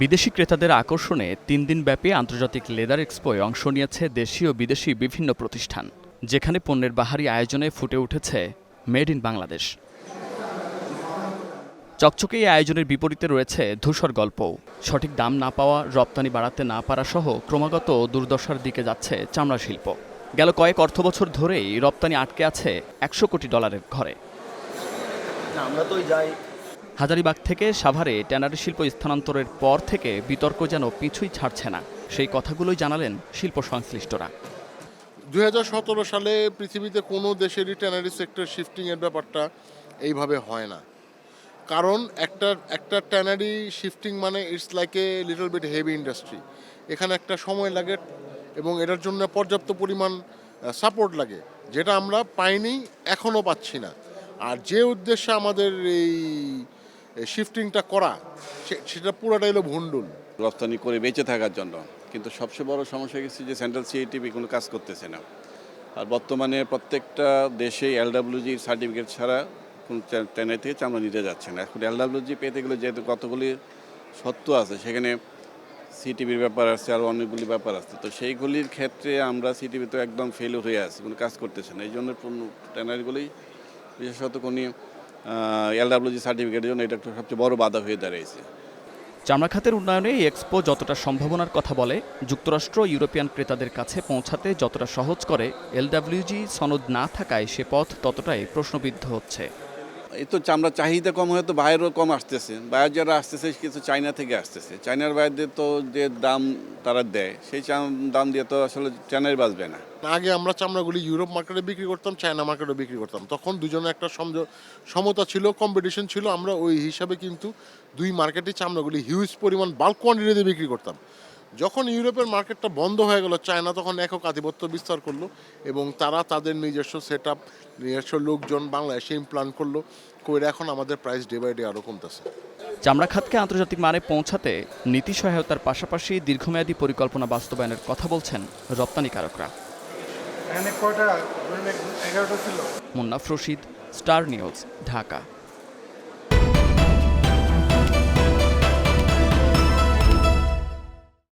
বিদেশি ক্রেতাদের আকর্ষণে তিন দিনব্যাপী আন্তর্জাতিক লেদার এক্সপোয় অংশ নিয়েছে দেশীয় বিদেশি বিভিন্ন প্রতিষ্ঠান, যেখানে পণ্যের বাহারি আয়োজনে ফুটে উঠেছে মেড ইন বাংলাদেশ। চকচকে এই আয়োজনের বিপরীতে রয়েছে ধূসর গল্পও। সঠিক দাম না পাওয়া, রপ্তানি বাড়াতে না পারা সহ ক্রমাগত দুর্দশার দিকে যাচ্ছে চামড়া শিল্প। গেল কয়েক অর্থ বছর ধরেই রপ্তানি আটকে আছে একশো কোটি ডলারের ঘরে। আমরা তো যাই হাজারিবাগ থেকে সাভারে ট্যানারি শিল্প স্থানান্তরের পর থেকে বিতর্ক যেন পিছুই ছাড়ছে না, সেই কথাগুলোই জানালেন শিল্প সংশ্লিষ্টরা। দু হাজার সতেরো সালে পৃথিবীতে কোনো দেশেরই ট্যানারি সেক্টর শিফটিংয়ের ব্যাপারটা এইভাবে হয় না। কারণ একটা একটা ট্যানারি শিফটিং মানে it's like a little bit heavy industry এখানে একটা সময় লাগে এবং এটার জন্য পর্যাপ্ত পরিমাণ সাপোর্ট লাগে, যেটা আমরা পাইনি, এখনও পাচ্ছি না। আর যে উদ্দেশ্যে আমাদের এই শিফটিংটা করা সেটা পুরোটাই হলো ভুন্ডুল রপ্তানি করে বেঁচে থাকার জন্য। কিন্তু সবচেয়ে বড় সমস্যা গেছে যে সেন্ট্রাল সিআইটিভি কোনো কাজ করতেছে না। আর বর্তমানে প্রত্যেকটা দেশে এলডাব্লিউজি সার্টিফিকেট ছাড়া কোনো ট্রেনের থেকে চামড়া নিতে যাচ্ছে না। এখন এলডাব্লিউজি পেতে গেলে যেহেতু কতগুলি সত্য আছে, সেখানে সিটিভির ব্যাপার আছে, আর অনেকগুলি ব্যাপার আছে। তো সেইগুলির ক্ষেত্রে আমরা সিটিভি তো একদম ফেল হয়ে আছি, কোনো কাজ করতেছে না। এই জন্য ট্রেনারগুলি বিশেষত কোনো এলডাব্লিউজি সার্টিফিকেটের জন্য এটা একটা সবচেয়ে বড় বাধা হয়ে দাঁড়িয়েছে। চামড়া খাতের উন্নয়নে এক্সপো যতটা সম্ভাবনার কথা বলে, যুক্তরাষ্ট্র, ইউরোপিয়ান ক্রেতাদের কাছে পৌঁছাতে যতটা সহজ করে, এলডাব্লিউজি সনদ না থাকায় সে পথ ততটাই প্রশ্নবিদ্ধ হচ্ছে। এই তো চামড়া চাহিদা কম হয়তো বাইরেও কম আসতেছে। বাইরে যারা আসতেছে, কিছু চায়না থেকে আসতেছে। চায়নার বাইরে তো যে দাম তারা দেয়, সেই দাম দিয়ে তো আসলে চায়নায় বাঁচবে না। আগে আমরা চামড়াগুলি ইউরোপ মার্কেটে বিক্রি করতাম, চায়না মার্কেটে বিক্রি করতাম। তখন দুজনে একটা সমতা ছিল কম্পিটিশন ছিল। আমরা ওই হিসাবে কিন্তু দুই মার্কেটে চামড়াগুলি হিউজ পরিমাণ বাল্ক কোয়ান্টিটিতে বিক্রি করতাম। যখন ইউরোপের মার্কেটটা বন্ধ হয়ে গেল চায়না তখন একক আধিপত্য বিস্তার করল এবং তারা তাদের নিজস্ব সেট আপ নিজস্ব লোকজন বাংলাদেশে ইমপ্লান্ট করল করে এখন আমাদের প্রাইস ডে বাই ডে আরও কমতেছে। চামড়া খাতকে আন্তর্জাতিক মানে পৌঁছাতে নীতি সহায়তার পাশাপাশি দীর্ঘমেয়াদী পরিকল্পনা বাস্তবায়নের কথা বলছেন রপ্তানিকারকরা। Munnaf Rashid star news Dhaka.